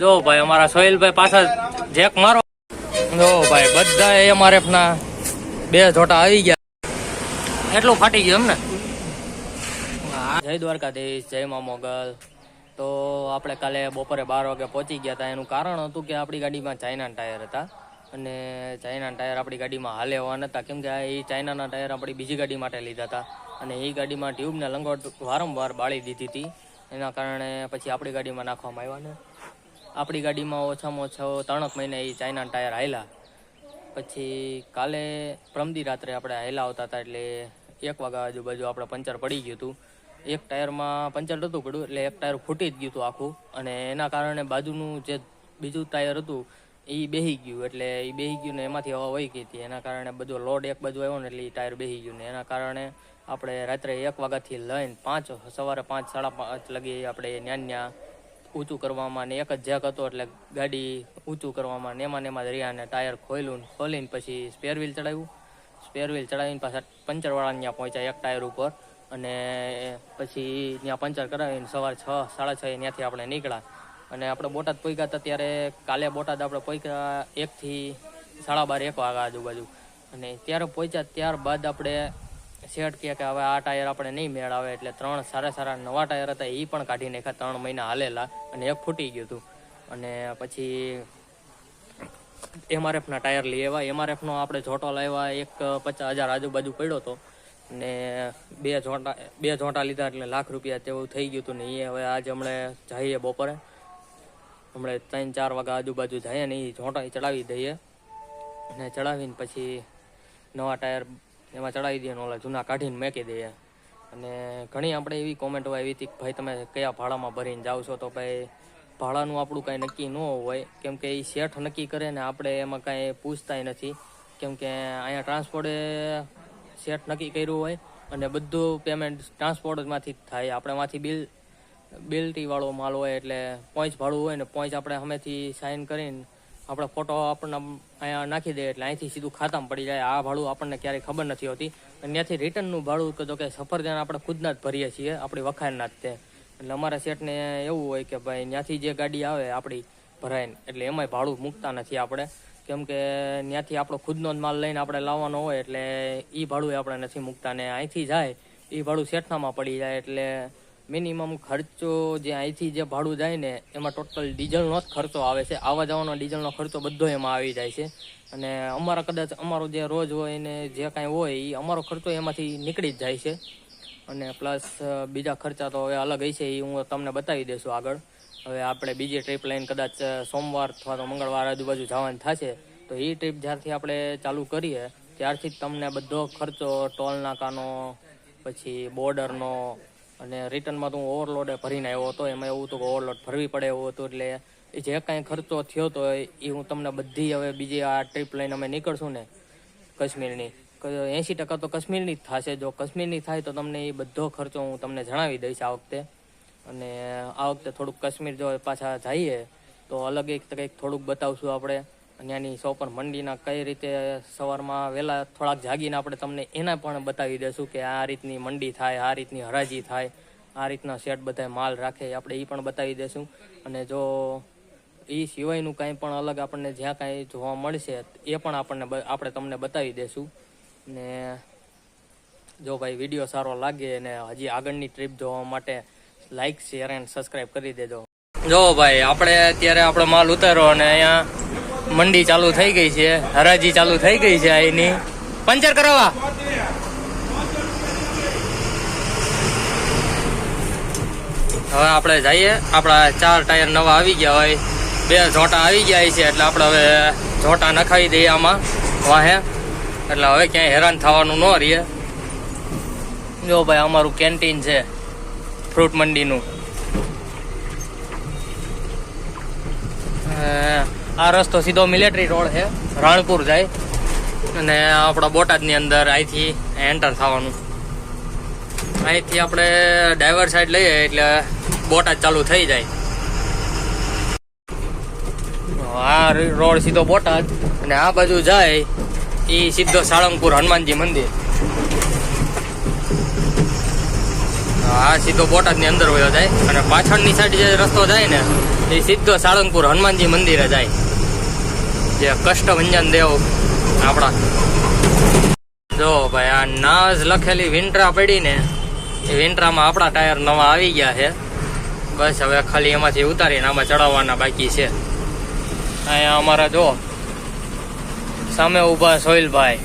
જો ભાઈ, અમારા સોહિલભાઈ પાછા જેક મારો. જો ભાઈ બધા એમઆરએફ ના બે જોટા આવી ગયા. એટલું ફાટી ગયું એમ ને જય દ્વારકાધીશ, જય મા મોગલ. તો આપણે કાલે બપોરે બાર વાગે પહોંચી ગયા હતા એનું કારણ હતું કે આપણી ગાડીમાં ચાઇનાના ટાયર હતા. અને ચાઇનાના ટાયર આપણી ગાડીમાં હાલે હોવા નહોતા કેમ કે એ ચાઇનાના ટાયર આપણી બીજી ગાડી માટે લીધા હતા અને એ ગાડીમાં ટ્યુબને લંગોટ વારંવાર બાળી દીધી હતી. એના કારણે પછી આપણી ગાડીમાં નાખવામાં આવ્યા ને. આપણી ગાડીમાં ઓછામાં ઓછા ત્રણક મહિને એ ચાઇના ટાયર હાલ્યા. પછી કાલે પ્રમદી રાત્રે આપણે હાલ્યા આવતા હતા એટલે એક વાગ્યા આજુબાજુ આપણે પંચર પડી ગયું હતું. એક ટાયરમાં પંચર નહોતું પડ્યું એટલે એક ટાયર ફૂટી જ ગયું હતું આખું. અને એના કારણે બાજુનું જે બીજું ટાયર હતું એ બેહી ગયું. એટલે એ બેહી ગયું ને એમાંથી હવા વહી ગઈ. હતી એના કારણે બધો લોડ એક બાજુ આવ્યો ને એટલે એ ટાયર બેહી ગયું ને એના કારણે આપણે રાત્રે એક વાગ્યાથી લઈને પાંચ, સવારે પાંચ, સાડા પાંચ લગી આપણે ન્યા ન્યા ઊંચું કરવામાં ને એક જ જેક હતો એટલે ગાડી ઊંચું કરવામાં ને એમાં એમાં રહ્યા ને ટાયર ખોલ્યું ખોલીને પછી સ્પેર વ્હીલ ચડાવ્યું. સ્પેર વ્હીલ ચડાવીને પાછા પંચરવાળા ત્યાં પહોંચ્યા એક ટાયર ઉપર અને પછી ત્યાં પંચર કરાવીને સવારે છ, સાડા છ ત્યાંથી આપણે નીકળ્યા. અને આપણે બોટાદ પહોંચ્યા હતા ત્યારે કાલે બોટાદ આપણે પહોંચ્યા એકથી સાડા બાર એક વાગ્યા આજુબાજુ. અને ત્યારે પહોંચ્યા ત્યારબાદ આપણે શેઠ કહે કે હવે આ ટાયર આપણે નહીં મેળાવે એટલે ત્રણ સારા સારા નવા ટાયર હતા એ પણ કાઢી નાખ્યા ત્રણ મહિના હાલેલા અને એક ફૂટી ગયું હતું. અને પછી એમઆરએફના ટાયર લઈ આવ્યા. એમઆરએફનો આપણે જોટો લાવ્યા, એક પચાસ હજાર આજુબાજુ પડ્યો હતો. ને બે જોટા બે જોટા લીધા એટલે લાખ રૂપિયા તેવું થઈ ગયું હતું ને એ હવે આજે હમણે જઈએ બપોરે. હમણે ત્રણ ચાર વાગ્યા આજુબાજુ જઈએ ને એ જોટા ચડાવી દઈએ. અને ચડાવીને પછી નવા ટાયર એમાં ચડાવી ને ઓલા જૂના કાઢીને મેકી દઈએ અને ઘણી આપણે એવી કોમેન્ટો આવી હતી કે, ભાઈ, તમે કયા ભાડામાં ભરીને જાઓ છો? તો ભાઈ, ભાડાનું આપણું કાંઈ નક્કી ન હોય. કેમ કે એ શેઠ નક્કી કરે ને આપણે એમાં કાંઈ પૂછતાય નથી. કેમ કે અહીંયા ટ્રાન્સપોર્ટે શેઠ નક્કી કર્યું હોય અને બધું પેમેન્ટ ટ્રાન્સપોર્ટમાંથી જ થાય. આપણે માંથી બિલ બિલટીવાળો માલ હોય એટલે પોઈન્ટ ભાડું હોય ને પોઈન્ટ આપણે સામેથી સાઇન કરીને આપણે ફોટો આપણને અહીંયા નાખી દઈએ એટલે અહીંથી સીધું ખાતામાં પડી જાય. આ ભાડું આપણને ક્યારેય ખબર નથી હોતી. અને ત્યાંથી રિટર્નનું ભાડું કે તો કે સફરજન આપણે ખુદના જ ભરીએ છીએ, આપણી વખાણના જ તે. એટલે અમારા સેટને એવું હોય કે ભાઈ ત્યાંથી જે ગાડી આવે આપણી ભરાઈને, એટલે એમાંય ભાડું મૂકતા નથી આપણે. કેમ કે ત્યાંથી આપણો ખુદનો જ માલ લઈને આપણે લાવવાનો હોય એટલે એ ભાડું આપણે નથી મૂકતા. ને અહીંથી જાય એ ભાડું શેઠનામાં પડી જાય એટલે મિનિમમ ખર્ચો જે અહીંથી જે ભાડું જાય ને, એમાં ટોટલ ડીઝલનો જ ખર્ચો આવે છે. આવવા જવાનો ડીઝલનો ખર્ચો બધો એમાં આવી જાય છે. અને અમારા કદાચ અમારો જે રોજ હોય ને જે કાંઈ હોય એ અમારો ખર્ચો એમાંથી નીકળી જ જાય છે. અને પ્લસ બીજા ખર્ચા તો હવે અલગ હશે એ હું તમને બતાવી દઈશું આગળ. હવે આપણે બીજી ટ્રીપ લઈને કદાચ સોમવાર અથવા તો મંગળવાર આજુબાજુ જવાનું થશે, તો એ ટ્રીપ જ્યારથી આપણે ચાલુ કરીએ, ત્યારથી જ તમને બધો ખર્ચો ટોલ નાકાનો, પછી બોર્ડરનો અને રિટર્નમાં તો હું ઓવરલોડે ભરીને આવ્યો હતો. એમાં એવું હતું કે ઓવરલોડ ભરવી પડે એવું હતું. એટલે એ જે કાંઈ ખર્ચો થયો હતો એ હું તમને બધી હવે બીજી આ ટ્રીપ લઈને અમે નીકળશું ને કાશ્મીરની. એંશી ટકા તો કાશ્મીરની જ થશે. જો કાશ્મીરની થાય તો તમને એ બધો ખર્ચો હું તમને જણાવી દઈશ આ વખતે. અને આ વખતે થોડુંક કાશ્મીર જો પાછા જઈએ તો અલગ એક કંઈક થોડુંક બતાવશું આપણે. ત્યાંની સોપર મંડીના કઈ રીતે સવારમાં વહેલા થોડાક જાગીને આપણે તમને એના પણ બતાવી દઈશું કે આ રીતની મંડી થાય, આ રીતની હરાજી થાય, આ રીતના શેડ બધા માલ રાખે, આપણે એ પણ બતાવી દઈશું અને જો એ સિવાયનું કાંઈ પણ અલગ આપણને જ્યાં કાંઈ જોવા મળશે, એ પણ આપણને આપણે તમને બતાવી દઈશું ને જો ભાઈ વીડિયો સારો લાગે અને હજી આગળની ટ્રીપ જોવા માટે લાઈક શેર એન્ડ સબસ્ક્રાઈબ કરી દેજો. જો ભાઈ, આપણે અત્યારે આપણો માલ ઉતારો અને અહીંયા મંડી ચાલુ થઈ ગઈ છે, હરાજી ચાલુ થઈ ગઈ છે અહીંની પંચર કરાવવા. હવે આપણે જઈએ, આપણા ચાર ટાયર નવા આવી ગયા હોય. બે ઝોટા આવી ગયા છે, એટલે આપણે હવે ઝોટા નખાવી દઈએ આમાં. વાહે. એટલે હવે ક્યાંય હેરાન થવાનું ન રહીએ. જો ભાઈ, અમારું કેન્ટીન છે, ફ્રૂટ મંડીનું. આ રસ્તો સીધો મિલિટરી રોડ છે, રાણપુર જાય. અને આપણા બોટાદની અંદર અહીંથી એન્ટર થવાનું. અહીંથી આપણે ડાઈવર સાઈડ લઈએ એટલે બોટાદ ચાલુ થઈ જાય. આ રોડ સીધો બોટાદ. અને આ બાજુ જાય એ સીધો સાળંગપુર હનુમાનજી મંદિર. આ સીધો બોટાદની અંદર વયો જાય અને પાછળની સાઈડ જે રસ્તો જાય ને, એ સીધો સાળંગપુર હનુમાનજી મંદિરે જાય. જે કષ્ટભંજન દેવ આપણા. જો ભાઈ, આ નાઝ લખેલી વિન્ટ્રા પડી ને એ વિન્ટ્રામાં આપણા ટાયર નવા આવી ગયા છે. બસ હવે ખાલી એમાંથી ઉતારીને આમાં ચડાવવાના બાકી છે. અહીંયા અમારા જો સામે ઊભા સોહિલભાઈ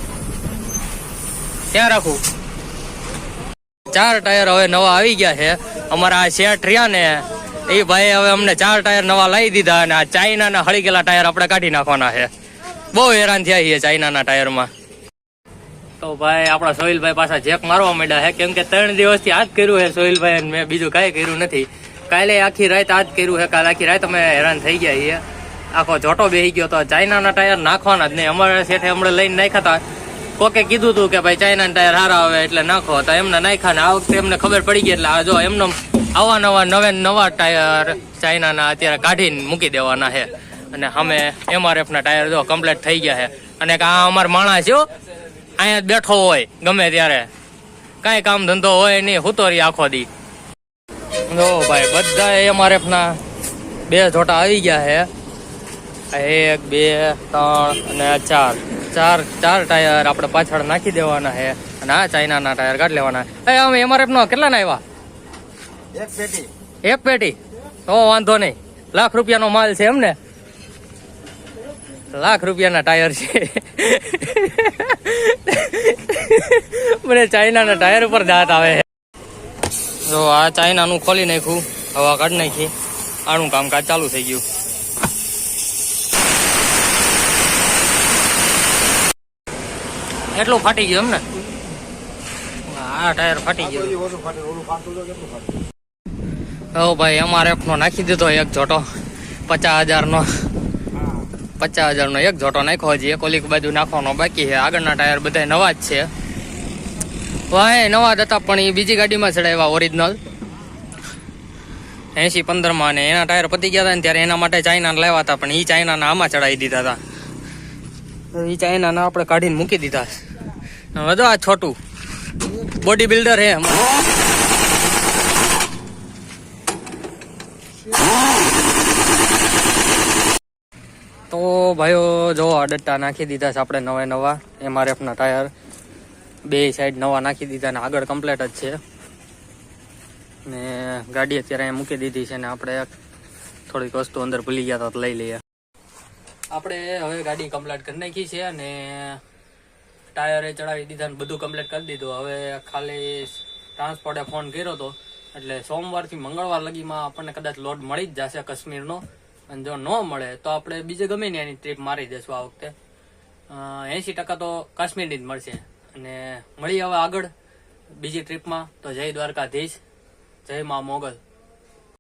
ક્યાં રાખું? ચાર ટાયર હવે નવા આવી ગયા છે. અમારા આ શેઠ રહ્યા ને, એ ભાઈ હવે અમને ચાર ટાયર નવા લાવી દીધા અને આ ચાઇનાના હળી ગયેલા ટાયર આપણે કાઢી નાખવાના છે. બહુ હેરાન થયા છીએ ચાઇનાના ટાયરમાં. તો ભાઈ, આપણા સોહિલભાઈ પાછા જેક મારવા માંડ્યા છે. કેમ કે ત્રણ દિવસથી આ જ કર્યું છે સોહિલભાઈ મેં બીજું કાંઈ કર્યું નથી. કાલે આખી રાત આ જ કર્યું છે. કાલે આખી રાત અમે હેરાન થઈ ગયા છીએ. આખો જોટો બેસી ગયો તો ચાઇનાના ટાયર નાખવાના જ નહીં. અમારા શેઠે હમણાં લઈને નાખ્યા હતા. કોકે કીધું હતું કે ભાઈ ચાઇના ટાયર હારા આવે એટલે નાખો. તો એમને નાખ્યા ને આ વખતે એમને ખબર પડી ગઈ એટલે આ જો એમનો આવા નવા નવે નવા ટાયર ચાઇનાના અત્યારે કાઢીને મૂકી દેવાના છે. અને અમે એમઆરએફ ના ટાયર જો કમ્પ્લીટ થઈ ગયા છે. અને આ અમાર માણસ જો અહીંયા બેઠો હોય, ગમે ત્યારે. કાંઈ કામ ધંધો હોય નહીં હુતો રહી આખો દી. જો ભાઈ બધા એમઆરએફ ના બે જોટા આવી ગયા છે. એક, બે, ત્રણ અને ચાર. ચાર ચાર ટાયર આપણે પાછળ નાખી દેવાના છે અને આ ચાઇનાના ટાયર કાઢી લેવાના એ અમે એમઆરએફ નો કેટલા ના આવ્યા? એક પેટી. એક પેટી? તો વાંધો નહીં. લાખ રૂપિયાનો માલ છે એમને. લાખ રૂપિયાના ટાયર છે. મને ચાઇનાના ટાયર ઉપર દાંત આવે જો આ ચાઇનાનું ખોલી નાખ્યું. હવા કાઢી નાખી. આનું કામકાજ ચાલુ થઈ ગયું. એટલું ફાટી ગયું એમ ને આ ટાયર ફાટી ગયું. ઓ ભાઈ એમઆરએફ નો નાખી દીધો એક જોટો. પચાસ હજાર નો પચાસ હજાર નો એક જોટો નાખ્યો. હજી એક ઓલી બાજુ નાખવાનો બાકી છે. આગળના ટાયર બધા નવા જ છે. ભાઈ નવા જ હતા પણ એ બીજી ગાડીમાં ચડાવ્યા ઓરિજિનલ એસી પંદરમાં ને એના ટાયર પતી ગયા હતા ને ત્યારે એના માટે ચાઇના લાવ્યા હતા પણ એ ચાઇનાના આમાં ચડાવી દીધા હતા. એ ચાઇનાના આપણે કાઢીને મૂકી દીધા. હવે આ છોટું. બોડી બિલ્ડર હે તો ભાઈઓ, જો અડટ્ટા નાખી દીધા છે આપણે નવા નવા. એમઆરએફના ટાયર. બે સાઈડ નવા નાખી દીધા ને આગળ કમ્પ્લેટ જ છે. ને ગાડી અત્યારે અહીંયા મૂકી દીધી છે ને આપણે થોડીક વસ્તુ અંદર ભૂલી ગયા તો લઈ લઈએ. આપણે હવે ગાડી કમ્પ્લેટ કરી નાખી છે અને ટાયરે ચડાવી દીધા ને બધું કમ્પ્લીટ કરી દીધું. હવે ખાલી ટ્રાન્સપોર્ટે ફોન કર્યો હતો એટલે સોમવારથી મંગળવાર લગીમાં આપણને કદાચ લોડ મળી જ જશે કાશ્મીરનો. અને જો ન મળે તો આપણે બીજે ગમે ને એની ટ્રીપ મારી દઈશું આ વખતે. એંશી ટકા તો કાશ્મીરની જ મળશે. અને મળી હવે આગળ બીજી ટ્રીપમાં તો જય દ્વારકાધીશ. જય મા મોગલ.